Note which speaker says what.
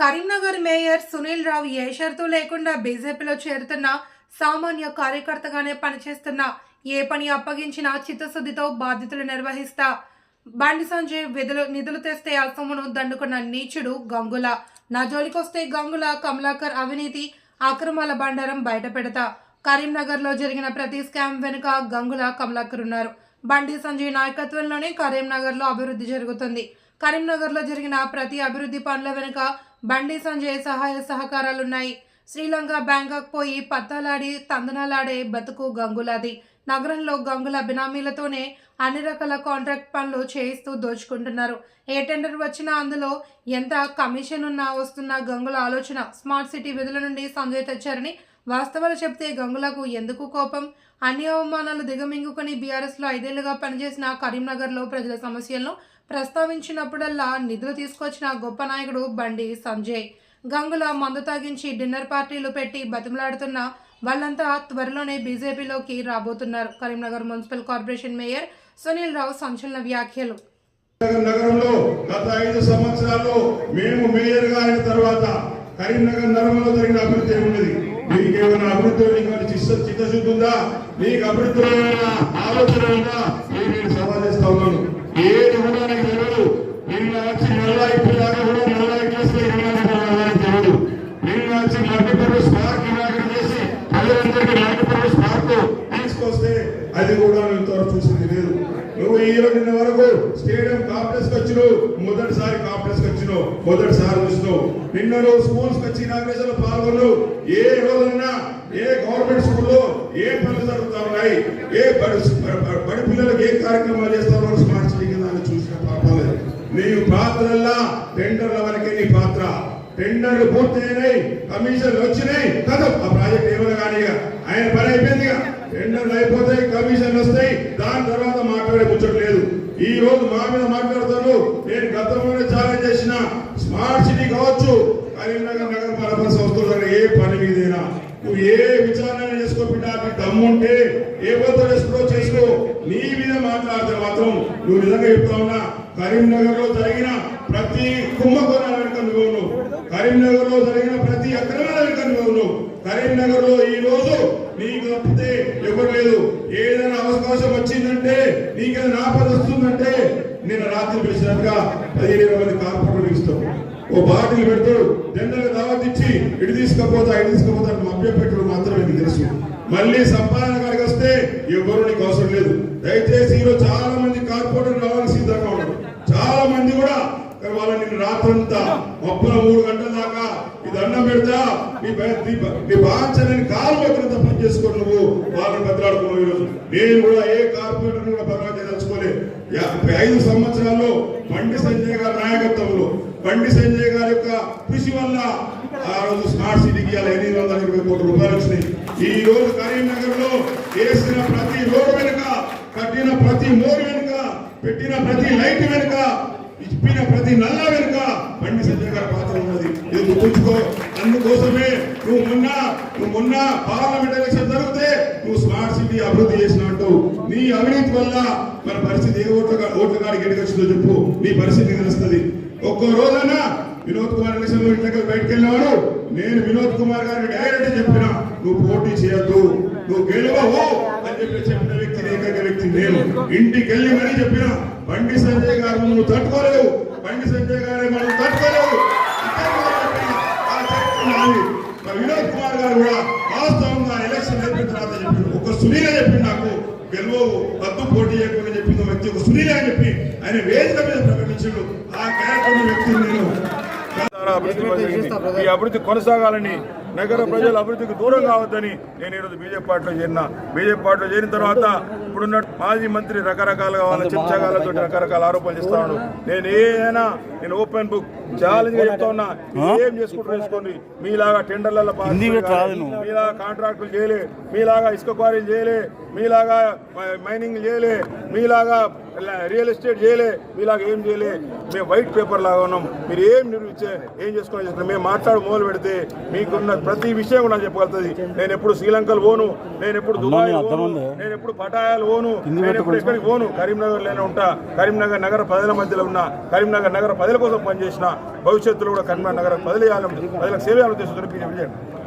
Speaker 1: Karimnagar mayor Sunil Rao ఏ షరతు లేకుండా బీజేపీలో చేరుతున్న సామాన్య కార్యకర్తగానే పనిచేస్తున్న ఏ పని అప్పగించినా చిత్తశుద్ధితో బాధ్యతలు నిర్వహిస్తా. బండి సంజయ్ విధులు నిధులు తెస్తే అసమును దండుకున్న నీచుడు గంగుల. నా జోలికొస్తే గంగుల కమలాకర్ అవినీతి అక్రమాల బండారం బయట పెడతా. కరీంనగర్లో జరిగిన ప్రతి స్కామ్ వెనుక గంగుల కమలాకర్ ఉన్నారు. బండి సంజయ్ నాయకత్వంలోనే కరీంనగర్లో అభివృద్ధి జరుగుతుంది. కరీంనగర్లో జరిగిన ప్రతి అభివృద్ధి పనుల వెనుక బండి సంజయ్ సహాయ సహకారాలున్నాయి. శ్రీలంక బ్యాంకాక్ పోయి పత్తాలాడి తందనాలాడే బతుకు గంగులాది. నగరంలో గంగుల బినామీలతోనే అన్ని రకాల కాంట్రాక్ట్ పనులు చేయిస్తూ దోచుకుంటున్నారు. ఏ టెండర్ వచ్చినా అందులో ఎంత కమిషన్ ఉన్నా వస్తున్న గంగుల ఆలోచన స్మార్ట్ సిటీ విధుల నుండి సంజయ్ తెచ్చారని వాస్తవాలు చెప్తే గంగులకు ఎందుకు కోపం? అన్ని అవమానాలు దిగమింగుకొని బీఆర్ఎస్లో ఐదేళ్ళుగా పనిచేసిన కరీంనగర్లో ప్రజల సమస్యలను ప్రస్తావించినప్పుడల్లా నిధులు తీసుకొచ్చిన గొప్ప నాయకుడు బండి సంజయ్. గంగుల మందు తాగించి డిన్నర్ పార్టీలు పెట్టి బతిమలాడుతున్న వాళ్ళంతా త్వరలోనే బీజేపీలోకి రాబోతున్నారు. Karimnagar municipal corporation mayor Sunil Rao సంచలన వ్యాఖ్యలు.
Speaker 2: నగరంలో గత ఐదు సంవత్సరాల్లో మేము మేయర్గా అయిన తర్వాత కరీంనగర్ నగరంలో జరిగిన అభివృద్ధి మీకు ఏమైనా అభివృద్ధి చిత్తశుద్ధి ఉందా? ఆలోచన ఉందా? నేను సవాల్ చేస్తా ఉన్నాను. అది కూడా నేను త్వర చూసింది లేదు. నువ్వు ఈ రోజు నిన్న వరకు స్టేడియం కాంప్లెక్స్ వచ్చినావు మొదటిసారి కాంప్లెక్స్ వచ్చినావు మొదటిసారి చూసినావు. నిన్న నువ్వు స్కూల్స్ వచ్చి ఇనాగ్రేషన్ పాల్గొన్నావు. ఏ రోజున్నా ఏ గవర్నమెంట్ స్కూల్లో ఏ పనులు జరుగుతా ఉన్నాయి? ఏ బడి పిల్లలకు ఏ కార్యక్రమాలు చేస్తా స్మార్ట్ సిటీ కింద అని చూసిన పాపలేదు నీ పాత్రల్లా టెండర్ల వరకే నీ పాత్ర టెండర్లు పూర్తయినాయి కమిషన్లు వచ్చినాయి. కదా ఆ ప్రాజెక్ట్ ఏమైనా కానీ ఇక ఆయన పని అయిపోయింది ఇక. టెండర్లు అయిపోతాయి కమిషన్లు వస్తాయి. దాని తర్వాత మాట్లాడే ముచ్చట్లేదు ఈ రోజు మా మీద మాట్లాడుతాను నేను గతంలోనే ఛాలెంజ్ చేసిన. స్మార్ట్ సిటీ కావచ్చు కరీంనగర్ నగర పాలక సంస్థలు ఏ పని మీదైనా. నువ్వు ఏ విచారణ చేసుకో బిడ్డా నీకు దమ్ముంటే ఏ పద్ధతి చేసుకో చేసుకో. నీ మీద మాట్లాడితే మాత్రం నువ్వు నిజంగా చెప్తా ఉన్నా. కరీంనగర్లో జరిగిన ప్రతి కుంభకోణాల వెనుక నువ్వు కరీంనగర్లో జరిగిన ప్రతి అక్రమాల వెనుక కరీంనగర్లో ఈ రోజు నీకు తప్పితే ఎవరు లేదు ఏదైనా అవకాశం వచ్చిందంటే నీకేదైనా ఆపద వస్తుందంటే నేను రాత్రి పిలిచినట్టుగా పదిహేను ఇరవై మంది కార్పొరేటర్లు ఇస్తాం ఓ బాటిల్ పెడతాడు జనరల్ దావత్ ఇచ్చి ఇటు తీసుకపోతా ఇటు తీసుకపోతా మభ్యపెట్టడం పెట్టడం మాత్రమే నీకు తెలుసు. మళ్ళీ సంపాదన గారికి వస్తే ఎవరు నీకు అవసరం లేదు. దయచేసి ఈరోజు చాలా మంది కార్పొరేటర్ రావాల్సి సిద్ధంగా ఉన్నారు. చాలా మంది కూడా వాళ్ళు వాళ్ళ నిన్ను రాత్రంతా మొప్పల మూడు గంటలు ఇది ఈ దండం పెడతా నీ బ- నీ కాలు పత్రంత పని చేసుకో నువ్వు వాళ్ళని బతలాడుకున్నావు ఈరోజు. నేను కూడా ఏ కార్పొరేటర్ కూడా పర్వాలేదు చేయదలుచుకోలే యాభై ఐదు సంవత్సరాల్లో బండి సంజయ్ గారి నాయకత్వంలో బండి సంజయ్ గారి యొక్క కృషి వల్ల ఆ రోజు స్మార్ట్ సిటీకి అలా ఎనిమిది వందల ఇరవై కోట్ల రూపాయలు వచ్చినాయి. ఈ రోజు కరీంనగర్లో వేసిన ప్రతి రోడ్డు వెనుక కట్టిన ప్రతి మోరు వెనుక పెట్టిన ప్రతి లైట్ వెనుక ఇప్పిన ప్రతి నల్ల వెనుక బండి సంజయ్ గారి పాత్ర ఉన్నది అందుకోసమే నువ్వు మొన్న నువ్వు మొన్న పార్లమెంట్ ఎలక్షన్ జరిగితే నువ్వు స్మార్ట్ సిటీ అభివృద్ధి చేసినట్టు. నీ అవినీతి వల్ల మన పరిస్థితి ఏ ఓట్ల ఓట్ల కాడికి ఎడికొచ్చిందో చెప్పు. నీ పరిస్థితి తెలుస్తుంది. ఒక్కో రోజైనా వినోద్ కుమార్ ఎలక్షన్లో ఇంట్లోకి బయటకు వెళ్ళినవాడు నేను వినోద్ కుమార్ గారిని డైరెక్ట్ చెప్పిన నువ్వు పోటీ చేయొద్దు. నువ్వు గెలవవు అని చెప్పి చెప్పిన వ్యక్తి ఏకైక వ్యక్తి నేను. ఇంటికి వెళ్ళి మరీ చెప్పిన బండి సంజయ్ గారు నువ్వు తట్టుకోలేవు. బండి సంజయ్ గారు మనం తట్టుకోలేవు ఇద్దరు కూడా చెప్పిన. ఆ చెప్పిన నాది. మరి వినోద్ కుమార్ గారు కూడా వాస్తవంగా ఎలక్షన్ అయిపోయిన తర్వాత చెప్పిండు ఒక సునీల చెప్పిండు నాకు గెలవవు వద్దు పోటీ చేయకుండా చెప్పిన వ్యక్తి ఒక సునీల అని చెప్పి ఆయన వేదిక మీద ప్రకటించాడు. ఆ క్యారెక్టర్ వ్యక్తిని నేను
Speaker 3: అభివృద్ధి. ఈ అభివృద్ధి కొనసాగాలని నగర ప్రజల అభివృద్ధికి దూరం కావద్దని నేను ఈరోజు బీజేపీ పార్టీలో చేరిన. బీజేపీ పార్టీలో చేరిన తర్వాత ఇప్పుడున్న మాజీ మంత్రి రకరకాలుగా వాళ్ళ చెంచగాలతో రకరకాల ఆరోపణలు చేస్తాను నేను ఏదైనా నేను ఓపెన్ బుక్ ఛాలెంజ్గా చెప్తా ఉన్నా. ఏం చేసుకుంటారు చేసుకోండి మీలాగా టెండర్లలో మీలాగా కాంట్రాక్టులు చేయలే. మీలాగా ఇసుక క్వారీలు చేయలే. మీలాగా మైనింగ్ చేయలే. మీలాగా రియల్ ఎస్టేట్ చేయలే మీలాగా ఏం చేయలే. మేము వైట్ పేపర్ లాగా ఉన్నాం. మీరు ఏం నిర్మించే ఏం చేసుకుని చేసుకుని మేము మాట్లాడు మొదలు పెడితే మీకున్న ప్రతి విషయం కూడా చెప్పగలుగుతుంది. నేను ఎప్పుడు శ్రీలంకలు పోను నేను ఎప్పుడు దుబాయ్ నేను ఎప్పుడు పటాయాలు పోను నేను ఎప్పుడు ఎక్కడికి పోను. కరీంనగర్లోనే ఉంటా. కరీంనగర్ నగర ప్రజల మధ్యలో ఉన్నా కరీంనగర్ నగర ప్రజల కోసం పనిచేసిన
Speaker 2: భవిష్యత్తులో కూడా కన్మా నగరం బదిలీ ప్రజలకు సేవ చేయాలని ఉద్దేశంతో